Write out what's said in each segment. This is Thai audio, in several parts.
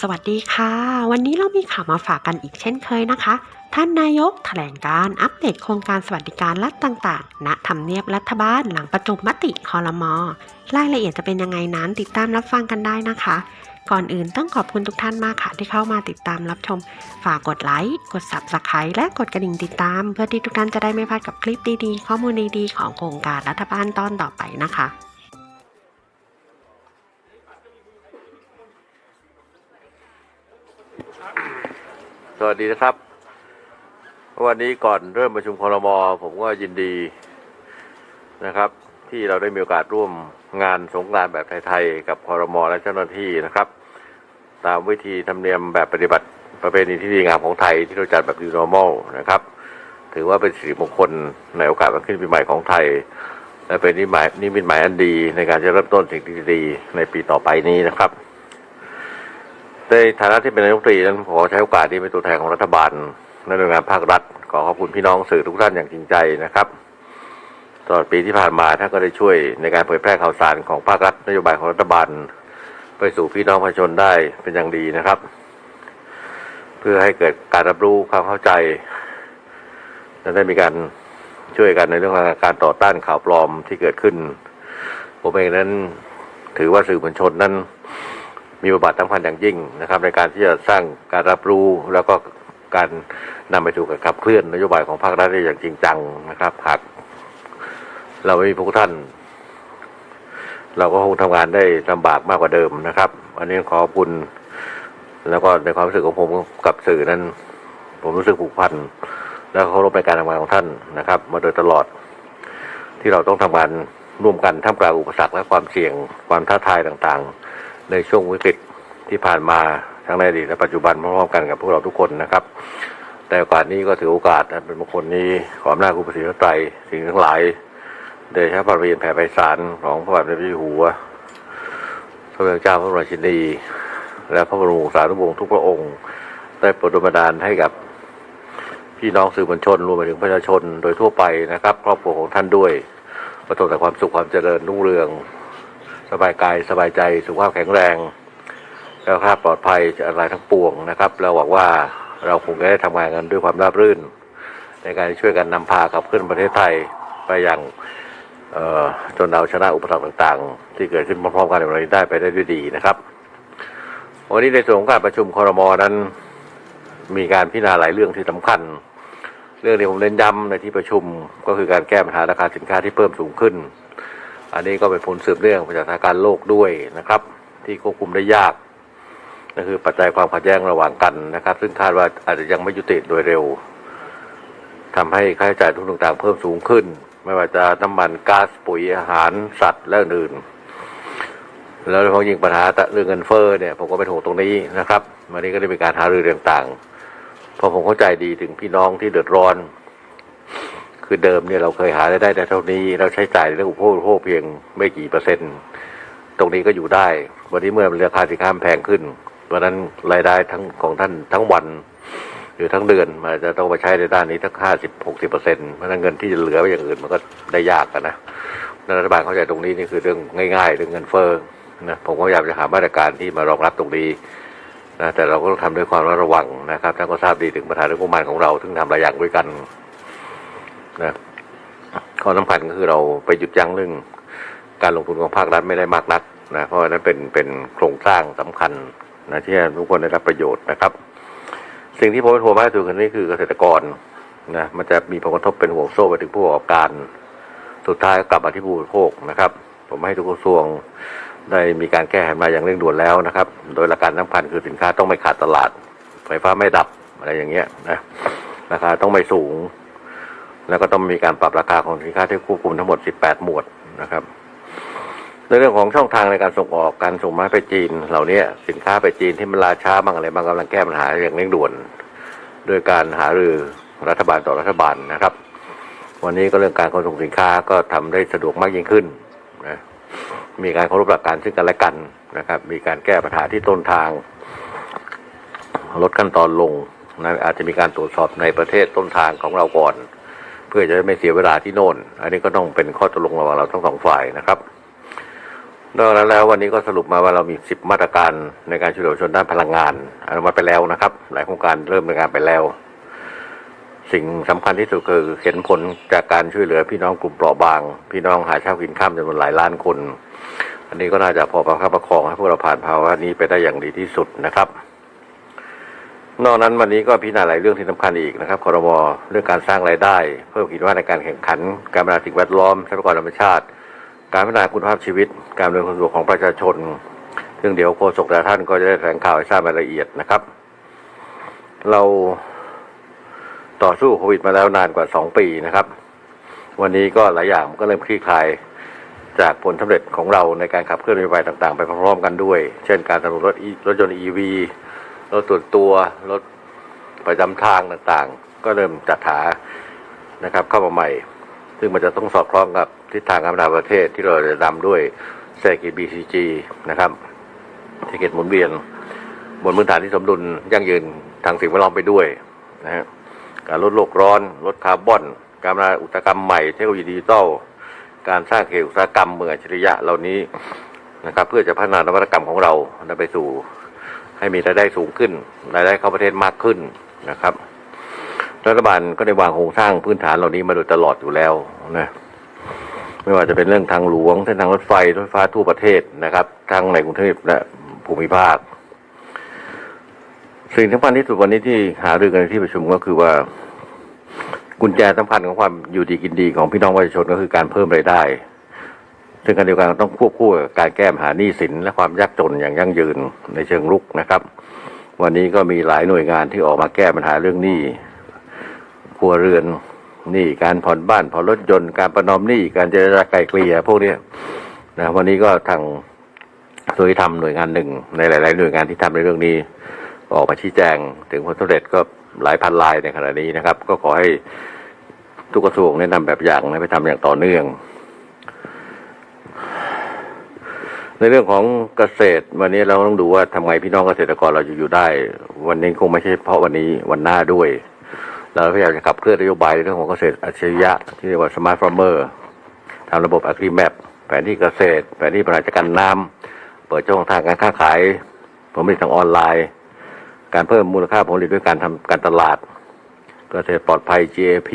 สวัสดีค่ะ วันนี้เรามีข่าวมาฝากกันอีกเช่นเคยนะคะ ท่านนายกแถลงการอัปเดตโครงการสวัสดิการรัฐต่างๆ ณทำเนียบรัฐบาลหลังประชุมมติคอรมอรายละเอียดจะเป็นยังไงนั้นติดตามรับฟังกันได้นะคะ ก่อนอื่นต้องขอบคุณทุกท่านมากค่ะ ที่เข้ามาติดตามรับชม ฝากกดไลค์กด Subscribe และกดกระดิ่งติดตาม เพื่อที่ทุกท่านจะได้ไม่พลาดกับคลิปดีๆ ข้อมูลดีๆของโครงการรัฐบาลตอนต่อไปนะคะ สวัสดีนะครับ วันนี้ก่อนเริ่มประชุมคอรมอผมก็ยินดีนะครับ ที่เราได้มีโอกาสร่วมงานสงกรานต์แบบไทยๆกับคอรมอและเจ้าหน้าที่นะครับ ตามวิธีธรรมเนียมแบบปฏิบัติประเพณีที่ดีงามของไทยที่เราจัดแบบ New Normal นะครับ ถือว่าเป็นสิริมงคลในโอกาสวันขึ้นปีใหม่ของไทย และเป็นนิมิตหมายนิมิตหมายอันดีในการจะเริ่มต้นสิ่งที่ดีในปีต่อไปนี้นะครับ ในฐานะที่เป็นนายกรัฐมนตรีนั้นขอใช้โอกาสนี้เป็นตัวแทนของรัฐบาลและหน่วยงานภาครัฐ ขอขอบคุณพี่น้องสื่อทุกท่านอย่างจริงใจนะครับตลอดปีที่ผ่านมาท่านก็ได้ช่วยในการเผยแพร่ข่าวสารของภาครัฐนโยบายของรัฐบาล ไปสู่พี่น้องประชาชนได้เป็นอย่างดีนะครับ เพื่อให้เกิดการรับรู้ความเข้าใจและได้มีการช่วยกันในเรื่องของการต่อต้านข่าวปลอมที่เกิดขึ้น ผมเองนั้นถือว่าสื่อมวลชนนั้น มีบทบาทสำคัญอย่างยิ่งนะครับ ในการที่จะสร้างการรับรู้แล้วก็การนำไปสู่การขับเคลื่อนนโยบายของภาครัฐได้อย่างจริงจังนะครับหากเราไม่มีพวกท่าน เราก็คงทำงานได้ลำบากมากกว่าเดิมนะครับ อันนี้ขอขอบคุณแล้วก็ในความรู้สึกของผมกับสื่อนั้น ผมรู้สึกผูกพันแล้วก็เคารพในการทำงานของท่านนะครับ มาโดยตลอด ที่เราต้องทำงานร่วมกันท่ามกลางอุปสรรคและความเสี่ยงความท้าทายต่างๆ ในช่วงวิกฤตที่ผ่านมาทั้งในอดีตและปัจจุบันพร้อมๆกันกับพวกเราทุกคนนะครับ แต่โอกาสนี้ก็ถือโอกาสอันเป็นมงคลนี้ขออำนาจคุณประสิทธิไตรสิ่งทั้งหลายเดชพระเรียนแผ่ไพศาลของพระบาทสมเด็จพระเจ้าอยู่หัวพระเจ้าเจ้าพระบรมราชินี และพระบรมวงศานุวงศ์ทุกพระองค์ ได้โปรดดลบันดาลให้กับพี่น้องสื่อมวลชนรวมไปถึงประชาชนโดยทั่วไปนะครับ ครอบครัวของท่านด้วย ประสบแต่ความสุขความเจริญรุ่งเรือง สบายกายสบายใจสุขภาพแข็งแรงแล้วภาพปลอดภัยอะไรทั้งปวงนะครับเราหวังว่าเราคงจะได้ทำงานกันด้วยความราบรื่น ในการช่วยกันนำพาขับเคลื่อนประเทศไทยไปอย่างจนเราชนะอุปสรรคต่างๆ ที่เกิดขึ้นพร้อมๆกันในวันนี้ได้ไปได้ด้วยดีนะครับ วันนี้ในส่วนของการประชุมคอรมอนั้น มีการพิจารณาหลายเรื่องที่สำคัญ เรื่องที่ผมเน้นย้ำในที่ประชุมก็คือการแก้ปัญหาราคาสินค้าที่เพิ่มสูงขึ้น อันนี้ก็เป็นผลสืบเนื่องมาจากสถานการณ์โลกด้วยนะครับ ที่ควบคุมได้ยากนั่นคือปัจจัยความขัดแย้งระหว่างกันนะครับ ซึ่งคาดว่าอาจจะยังไม่ยุติโดยเร็วทำให้ค่าใช้จ่ายทุกต่างๆ เพิ่มสูงขึ้น ไม่ว่าจะน้ำมันก๊าซปุ๋ยอาหารสัตว์และอื่นแล้วโดยเฉพาะยิ่งปัญหาเรื่องเงินเฟ้อเนี่ยผมก็เป็นห่วงตรงนี้นะครับวันนี้ก็ได้มีการหารือต่างๆเพราะผมเข้าใจดีถึงพี่น้องที่เดือดร้อน คือเดิมเนี่ยเราเคยหารายได้เท่านี้ เราใช้จ่ายเรื่องอุปโภคเพียงไม่กี่เปอร์เซ็นต์ ตรงนี้ก็อยู่ได้ วันนี้เมื่อราคาสินค้ามแพงขึ้นเพราะนั้นรายได้ทั้งของท่านทั้งวัน หรือทั้งเดือนมันจะต้องไปใช้ในด้านนี้ทั้งห้าสิบหกสิบเปอร์เซ็นต์เพราะนั้นเงินที่จะเหลือไว้อย่างอื่นมันก็ได้ยากกันนะรัฐบาลเข้าใจตรงนี้นี่คือเรื่องง่ายๆเรื่องเงินเฟ้อนะผมก็พยายามจะหามาตรการที่มารองรับตรงนี้นะแต่เราก็ต้องทำด้วยความระวังนะครับท่านก็ทราบดีถึงปัญหาเรื่องงบประมาณของเราซึ่งทำหลายอย่างด้วยกัน นะข้อสำคัญก็คือเราไปหยุดยั้งเรื่องการลงทุนของภาครัฐไม่ได้มากนักนะเพราะนั้นเป็นเป็นโครงสร้างสำคัญนะที่ทุกคนได้รับประโยชน์นะครับ สิ่งที่ผมเป็นห่วงมากที่สุดคือนี่คือเกษตรกรนะมันจะมีผลกระทบเป็นห่วงโซ่ไปถึงผู้ประกอบการ สุดท้ายก็กลับมาที่ผู้บริโภคนะครับ ผมให้ทุกกระทรวงได้มีการแก้ไขมาอย่างเร่งด่วนแล้วนะครับ โดยหลักการสำคัญคือสินค้าต้องไม่ขาดตลาด ไฟฟ้าไม่ดับอะไรอย่างเงี้ยนะราคาต้องไม่สูง แล้วก็ต้องมีการปรับราคาของสินค้าที่ควบคุมทั้งหมด 18 หมวดนะครับ ในเรื่องของช่องทางในการส่งออกการส่งมาไปจีน เหล่านี้สินค้าไปจีนที่มันลาช้าบ้างอะไรบางกำลังแก้ปัญหาอย่างเร่งด่วนโดยการหารือรัฐบาลต่อรัฐบาลนะครับ วันนี้ก็เรื่องการขนส่งสินค้าก็ทำได้สะดวกมากยิ่งขึ้นนะมีการเคารพหลักการซึ่งกันและกันนะครับ มีการแก้ปัญหาที่ต้นทาง ลดขั้นตอนลงนะอาจจะมีการตรวจสอบในประเทศต้นทางของเราก่อน เพื่อจะได้ไม่เสียเวลาที่โน่น อันนี้ก็ต้องเป็นข้อตกลงระหว่างเราทั้งสองฝ่ายนะครับนอกจากนั้นแล้ววันนี้ก็สรุปมาว่าเรามี 10 มาตรการในการช่วยเหลือชนด้านพลังงานอนุมัติไปแล้วนะครับ หลายโครงการเริ่มดำเนินการไปแล้ว สิ่งสำคัญที่สุดคือเห็นผลจากการช่วยเหลือพี่น้องกลุ่มเปราะบาง พี่น้องหาเช้ากินข้ามจำนวนหลายล้านคน อันนี้ก็น่าจะพอประคับประคองให้พวกเราผ่านภาวะนี้ไปได้อย่างดีที่สุดนะครับ นอกนั้นวันนี้ก็พิจารณาหลายเรื่องที่สำคัญอีกนะครับคอรมอเรื่องการสร้างรายได้ เพิ่มขีดว่าในการแข่งขัน การพัฒนาสิ่งแวดล้อมทรัพยากรธรรมชาติ การพัฒนาคุณภาพชีวิต การดำเนินความสะดวกของประชาชนซึ่งเดี๋ยวโฆษกแต่ท่านก็จะได้แถลงข่าวให้ทราบรายละเอียดนะครับ เราต่อสู้โควิดมาแล้วนานกว่าสองปีนะครับ วันนี้ก็หลายอย่างก็เริ่มคลี่คลายจากผลสำเร็จของเราในการขับเคลื่อนนโยบายต่างๆ ไปพร้อมๆกันด้วย เช่นการสนับสนุนรถรถยนต์ EV รถส่วนตัวรถประจำทางต่างๆ ก็เริ่มจัดหานะครับ เข้ามาใหม่ ซึ่งมันจะต้องสอดคล้องกับทิศทางการพัฒนาประเทศที่เราจะนำด้วยเศรษฐกิจ BCG นะครับเศรษฐกิจหมุนเวียน บนพื้นฐานที่สมดุลยั่งยืนทางสิ่งแวดล้อมไปด้วยนะฮะการลดโลกร้อน ลดคาร์บอน การพัฒนาอุตสาหกรรมใหม่เทคโนโลยีดิจิทัลการสร้างเขตอุตสาหกรรมเมืองอัจฉริยะเหล่านี้นะครับ เพื่อจะพัฒนานวัตกรรมของเราไปสู่ ให้มีรายได้สูงขึ้นรายได้เข้าประเทศมากขึ้นนะครับ รัฐบาลก็ได้วางโครงสร้างพื้นฐานเหล่านี้มาโดยตลอดอยู่แล้วนะไม่ว่าจะเป็นเรื่องทางหลวงเส้นทางรถไฟรถไฟฟ้าทั่วประเทศนะครับ ทั้งในกรุงเทพและภูมิภาค สิ่งสำคัญที่สุดวันนี้ที่หารือกันในที่ประชุมก็คือว่ากุญแจสำคัญของความอยู่ดีกินดีของพี่น้องประชาชนก็คือการเพิ่มรายได้ ซึ่งการเดียวกันต้องควบคู่กับการแก้ปัญหาหนี้สินและความยากจนอย่างยั่งยืนในเชิงรุกนะครับ วันนี้ก็มีหลายหน่วยงานที่ออกมาแก้ปัญหาเรื่องหนี้ครัวเรือนหนี้การผ่อนบ้านผ่อนรถยนต์การประนอมหนี้การเจรจาไกลเกลี่ยพวกนี้นะวันนี้ก็ทางส่วนที่ทำหน่วยงานหนึ่งในหลาย ๆ หน่วยงานที่ทำในเรื่องนี้ ออกมาชี้แจง ถึงผลสำเร็จก็หลายพันลายในขณะนี้นะครับ ก็ขอให้ทุกกระทรวงแนะนำแบบอย่างนะไปทำอย่างต่อเนื่อง ในเรื่องของเกษตร วันนี้เราต้องดูว่าทำไงพี่น้องเกษตรกรเราจะอยู่ได้ วันนี้คงไม่ใช่เฉพาะวันนี้วันหน้าด้วย เราพยายามจะขับเคลื่อนนโยบายในเรื่องของเกษตรอัจฉริยะ ที่เรียกว่าสมาร์ทฟาร์มเมอร์ทำระบบอะครีแมปแผนที่เกษตร แผนที่บริหารจัดการน้ำเปิดช่องทางการค้าขายผลผลิตทางออนไลน์ การเพิ่มมูลค่าผลผลิตด้วยการทำการตลาด เกษตรปลอดภัย GAP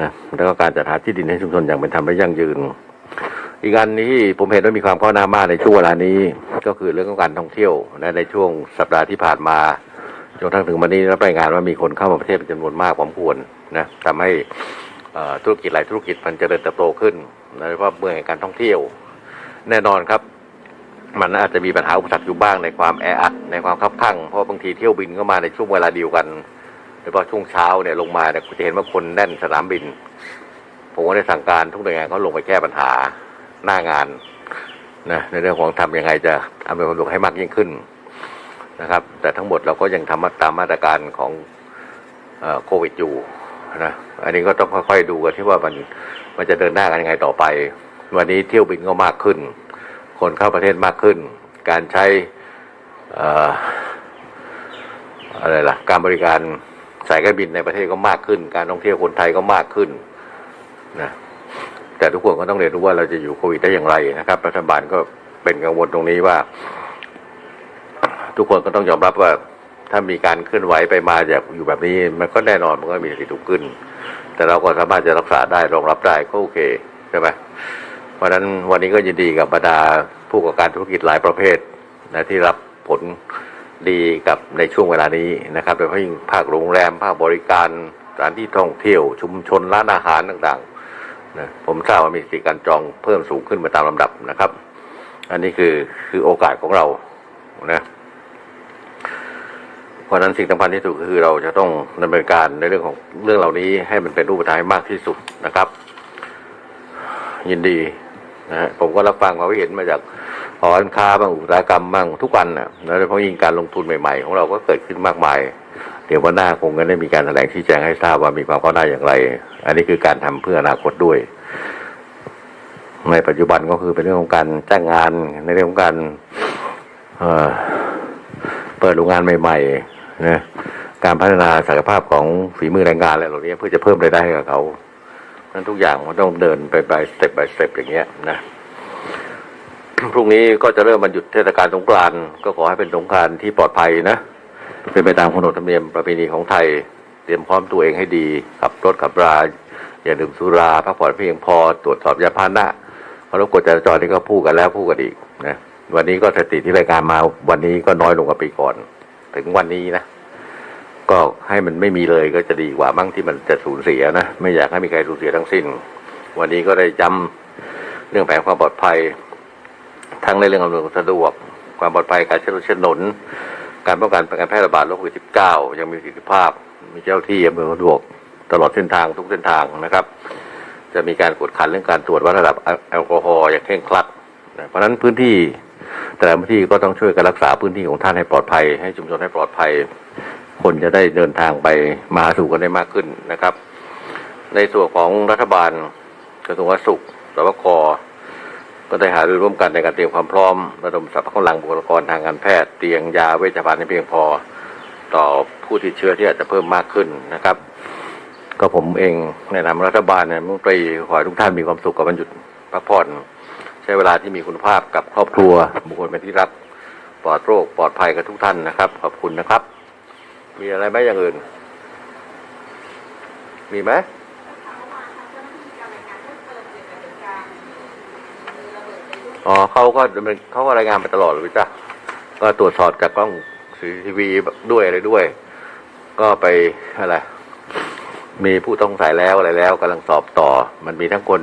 นะแล้วก็การจัดหาที่ดินให้ชุมชนอย่างเป็นธรรมและยั่งยืน อีกอันนี้ผมเห็นว่ามีความก้าวหน้ามากในช่วงเวลานี้ ก็คือเรื่องของการท่องเที่ยวและในช่วงสัปดาห์ที่ผ่านมาจนทั้งถึงวันนี้รับรายงานว่ามีคนเข้ามาประเทศเป็นจำนวนมากพอสมควรนะทำให้ธุรกิจหลายธุรกิจมันเจริญเติบโตขึ้นโดยเฉพาะเมืองแห่งการท่องเที่ยว แน่นอนครับ มันอาจจะมีปัญหาอุปสรรคอยู่บ้างในความแออัดในความคับข้างเพราะบางทีเที่ยวบินก็มาในช่วงเวลาเดียวกันโดยเฉพาะช่วงเช้าเนี่ยลงมาเนี่ยคุณจะเห็นว่าคนแน่นสนามบิน ผมก็ได้สั่งการทุกหน่วยงานเขาลงไปแก้ปัญหา หน้างานนะในเรื่องของทำยังไงจะอำนวยความสะดวกให้มากยิ่งขึ้นนะครับ แต่ทั้งหมดเราก็ยังทำตามมาตรการของโควิดอยู่นะอันนี้ก็ต้องค่อยๆดูกันที่ว่ามันมันจะเดินหน้ากันยังไงต่อไป วันนี้เที่ยวบินก็มากขึ้น คนเข้าประเทศมากขึ้น การใช้อออะไรล่ะ การบริการสายการบินในประเทศก็มากขึ้น การท่องเที่ยวคนไทยก็มากขึ้นนะ แต่ทุกคนก็ต้องเรียนรู้ว่าเราจะอยู่โควิดได้อย่างไรนะครับ รัฐบาลก็เป็นกังวลตรงนี้ว่า ทุกคนก็ต้องยอมรับว่า ถ้ามีการเคลื่อนไหวไปมาจากอยู่แบบนี้ มันก็แน่นอนมันก็มีสิทธิ์ถูกขึ้น แต่เราก็สามารถจะรักษาได้รองรับได้ก็โอเคใช่ไหมเพราะนั้นวันนี้ก็ยินดีกับบรรดาผู้ประกอบการธุรกิจหลายประเภทนะที่รับผลดีกับในช่วงเวลานี้นะครับโดยเฉพาะภาคโรงแรมภาคบริการสถานที่ท่องเที่ยวชุมชนร้านอาหารต่างๆ นะผมทราบว่ามีสติการจองเพิ่มสูงขึ้นมาตามลำดับนะครับ อันนี้คือคือโอกาสของเรานะเพราะนั้นสิ่งสำคัญที่สุดคือเราจะต้องดำเนินการในเรื่องของเรื่องเหล่านี้ให้มันเป็นรูปธรรมให้มากที่สุดนะครับ ยินดีนะฮะผมก็รับฟังความเห็นมาจากหอการค้าบ้างอุตสาหกรรมบ้างทุกวันนะโดยเฉพาะยิ่งการลงทุนใหม่ๆ ของเราก็เกิดขึ้นมากมาย เดี๋ยววันหน้าคงจะได้มีการแถลงชี้แจงให้ทราบว่ามีความก้าวหน้าอย่างไร อันนี้คือการทำเพื่ออนาคตด้วย ในปัจจุบันก็คือเป็นเรื่องของการจ้างงานในเรื่องของการเเปิดโรงงานใหม่ๆนะการพัฒนาศักยภาพของฝีมือแรงงานอะไรเหล่านี้เพื่อจะเพิ่มรายได้ให้กับเขานั้นทุกอย่างมันต้องเดินไป by step by step อย่างเงี้ยนะพรุ่งนี้ก็จะเริ่มวันหยุดเทศกาลสงกรานต์ก็ขอให้เป็นสงกรานต์ที่ปลอดภัยนะ เป็นไปตามขนบธรรมเนียมประเพณีของไทย เตรียมพร้อมตัวเองให้ดี ขับรถขับรา อย่าดื่มสุราพักผ่อนเพียงพอตรวจสอบยาพาหนะเพราะรถกฎจราจรนี่ก็พูดกันแล้วพูดกันอีกนะวันนี้ก็สถิติที่รายการมาวันนี้ก็น้อยลงกว่าปีก่อน ถึงวันนี้นะก็ให้มันไม่มีเลยก็จะดีกว่ามั้งที่มันจะสูญเสียนะไม่อยากให้มีใครสูญเสียทั้งสิ้น วันนี้ก็ได้จำเรื่องแผนความปลอดภัย ทั้งในเรื่องอำนวยความสะดวก ความปลอดภัยการใช้รถใช้ถนน การป้องกันการแพร่ระบาดโรคโควิด -19 ยังมีประสิทธิภาพ มีเจ้าที่อำนวยความสะดวกตลอดเส้นทางทุกเส้นทางนะครับ จะมีการกดขันเรื่องการตรวจวัดระดับแอลกอฮอล์อย่างเคร่งครัดนะเพราะฉะนั้นพื้นที่แต่ละพื้นที่ก็ต้องช่วยกันรักษาพื้นที่ของท่านให้ปลอดภัย ให้ชุมชนให้ปลอดภัย คนจะได้เดินทางไปมาสู่กันได้มากขึ้นนะครับ ในส่วนของรัฐบาลกระทรวงสาธารณสุขสวค ก็ได้หารือร่วมกันในการเตรียมความพร้อม ระดมทรัพกำลังบุคลากรทางการแพทย์เตียงยาเวชภัณฑ์ให้เพียงพอ ต่อผู้ติดเชื้อที่อาจจะเพิ่มมากขึ้นนะครับ ก็ผมเองในนามรัฐบาลเนี่ยมนตรีขอให้ทุกท่านมีความสุขกับวันหยุดพักผ่อน ใช้เวลาที่มีคุณภาพกับครอบครัวบุคคลเป็นที่รักปลอดโรคปลอดภัยกับทุกท่านนะครับ ขอบคุณนะครับ มีอะไรไหมอย่างอื่น มีไหม อ๋อเขาก็เนินเขาก็รายงานไปตลอดเลยพี่จ้ะก็ตรวจสอบจากกล้องซีทีวีด้วยอะไรด้วย ก็ไปอะไรมีผู้ต้องสงสัยแล้วอะไรแล้วกำลังสอบต่อ มันมีทั้งคน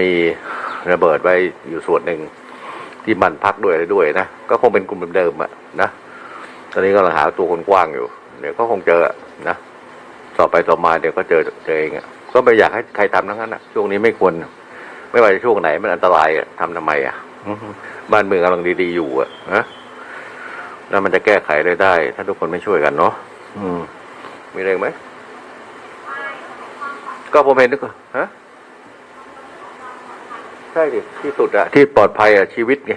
มีระเบิดไว้อยู่ส่วนหนึ่งที่มันพักด้วยอะไรด้วยนะก็คงเป็นกลุ่มเดิมๆอะนะตอนนี้ก็กำลังหาตัวคนกว้างอยู่เดี๋ยวก็คงเจอนะสอบไปสอบมาเดี๋ยวก็เจอเจอเองอะก็ไม่อยากให้ใครทำทั้งนั้นอะช่วงนี้ไม่ควร ไม่ว่าจะช่วงไหนมันอันตรายอะทำทำไมอะบ้านเมืองกำลังดีๆอยู่อะนะแล้วมันจะแก้ไขได้ได้ ถ้าทุกคนไม่ช่วยกันเนาะอืม มีอะไรไหมก็ผมเห็นนึกว่าฮะใช่ดิที่สุดอะที่ปลอดภัยอะชีวิตไง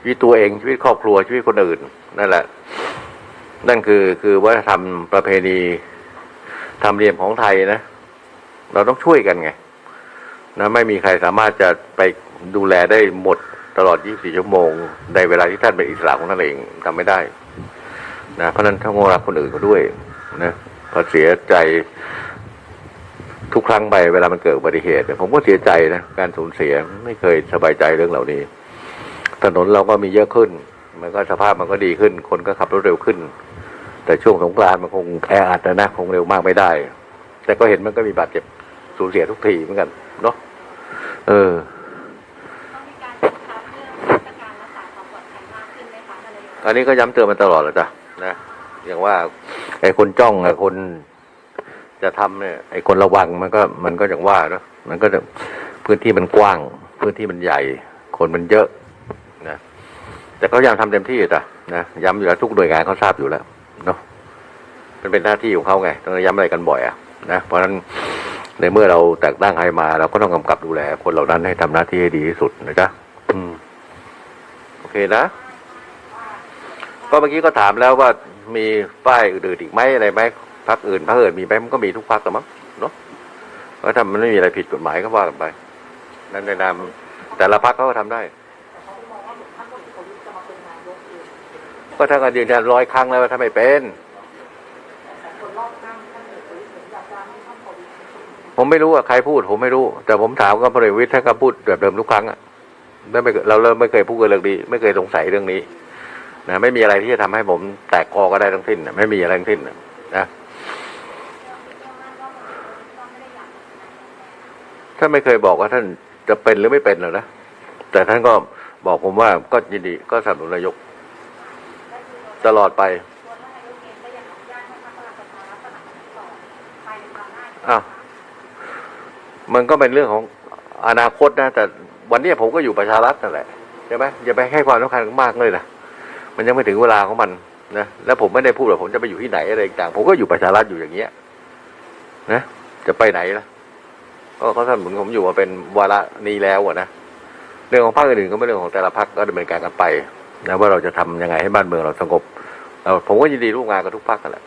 ชีวิตตัวเองชีวิตครอบครัวชีวิตคนอื่น นั่นแหละ นั่นคือคือวัฒนธรรมประเพณีธรรมเนียมของไทยนะ เราต้องช่วยกันไง นะไม่มีใครสามารถจะไปดูแลได้หมดตลอด 24 ชั่วโมง ในเวลาที่ท่านเป็นอิสระของท่านเองทำไม่ได้นะเพราะนั้นต้องรักคนอื่นเขาด้วยนะพอเสียใจทุกครั้งไปเวลามันเกิดอุบัติเหตุผมก็เสียใจนะการสูญเสียไม่เคยสบายใจเรื่องเหล่านี้ ถนนเราก็มีเยอะขึ้น มันก็สภาพมันก็ดีขึ้น คนก็ขับรถเร็วขึ้น แต่ช่วงสงกรานต์มันคงแออัดนะคงเร็วมากไม่ได้ แต่ก็เห็นมันก็มีบาดเจ็บสูญเสียทุกทีเหมือนกันเนาะ เออต้องมีการกำชับเรื่องมาตรการรักษาความปลอดภัยมากขึ้นไหมคะท่านนายกอันนี้ก็ย้ำเตือนมาตลอดเลยจ้ะนะอย่างว่า ไอ้คนจ้องไอ้คนจะทำเนี่ยไอ้คนระวังมันก็มันก็อย่างว่าเนอะมันก็จะพื้นที่มันกว้าง พื้นที่มันใหญ่ คนมันเยอะนะแต่เขายังทำเต็มที่จ้ะนะย้ำอยู่แล้วทุกหน่วยงานเขาทราบอยู่แล้วเนาะมันเป็นหน้าที่ของเขาไงต้องย้ำอะไรกันบ่อยอะนะเพราะฉะนั้น ในเมื่อเราแต่งตั้งใครมาเราก็ต้องกำกับดูแล คนเหล่านั้นให้ทำหน้าที่ให้ดีที่สุดนะจ๊ะอืม โอเคนะ ก็เมื่อกี้ก็ถามแล้วว่ามีป้ายอื่นๆอีกไหมอะไรไหมพักอื่นพักอื่นมีไหมมันก็มีทุกพักแต่มั้งเนาะก็ถ้ามันไม่มีอะไรผิดกฎหมายก็ว่ากันไป นั่นในนามแต่ละพักเขาก็ทำได้ ก็ท่านก็ยืนยันร้อยครั้งแล้วว่าถ้าไม่เป็น ผมไม่รู้ว่าใครพูด ผมไม่รู้ แต่ผมถามกับพลเอกประวิทย์ท่านก็พูดแบบเดิมทุกครั้งอะไม่ไม่เราเริ่มไม่เคยพูดกันเรื่องนี้ไม่เคยสงสัยเรื่องนี้นะไม่มีอะไรที่จะทำให้ผมแตกคอก็ได้ทั้งสิ้นนะไม่มีอะไรทั้งสิ้นนะนะท่านไม่เคยบอกว่าท่านจะเป็นหรือไม่เป็นหรอกนะแต่ท่านก็บอกผมว่าก็ยินดีก็สนับสนุนนายก ตลอดไปตัวท่านนายกเองก็ยังอนุญาตให้พรรคพลังประชารัฐสนับสนุนต่อภายในคราวหน้าอยู่อ้าว มันก็เป็นเรื่องของอนาคตนะ แต่วันนี้ผมก็อยู่ประชารัฐนั่นแหละใช่ไหมอย่าไปให้ความสำคัญมากเลยนะมันยังไม่ถึงเวลาของมันนะแล้วผมไม่ได้พูดว่าผมจะไปอยู่ที่ไหนอะไรต่างผมก็อยู่ประชารัฐอยู่อย่างเงี้ยนะจะไปไหนล่ะก็เขาสนับสนุนผมอยู่มาเป็นวาระนี้แล้วอะนะเรื่องของพรรคอื่นๆก็เป็นเรื่องของแต่ละพรรคก็ดำเนินการกันไปนะว่าเราจะทำยังไงให้บ้านเมืองเราสงบเราผมก็ยินดีร่วมงานกับทุกพรรคกันแหละ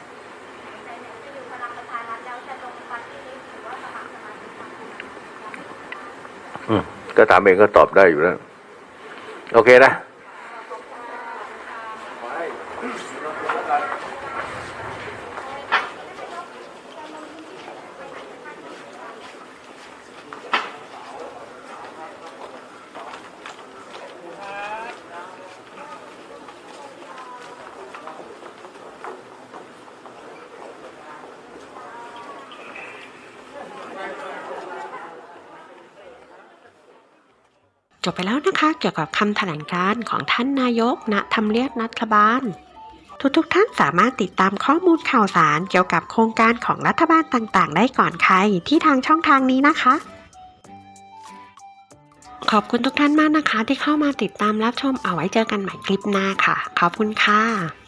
ก็ถามเองก็ตอบได้อยู่แล้ว โอเคนะ จบไปแล้วนะคะ เกี่ยวกับคำแถลงการณ์ของท่านนายกณทำเลียบนัฐบาล ทุกๆท่านสามารถติดตามข้อมูลข่าวสารเกี่ยวกับโครงการของรัฐบาลต่างๆ ได้ก่อนใครที่ทางช่องทางนี้นะคะ ขอบคุณทุกท่านมากนะคะ ที่เข้ามาติดตามรับชมเอาไว้เจอกันใหม่คลิปหน้าค่ะ ขอบคุณค่ะ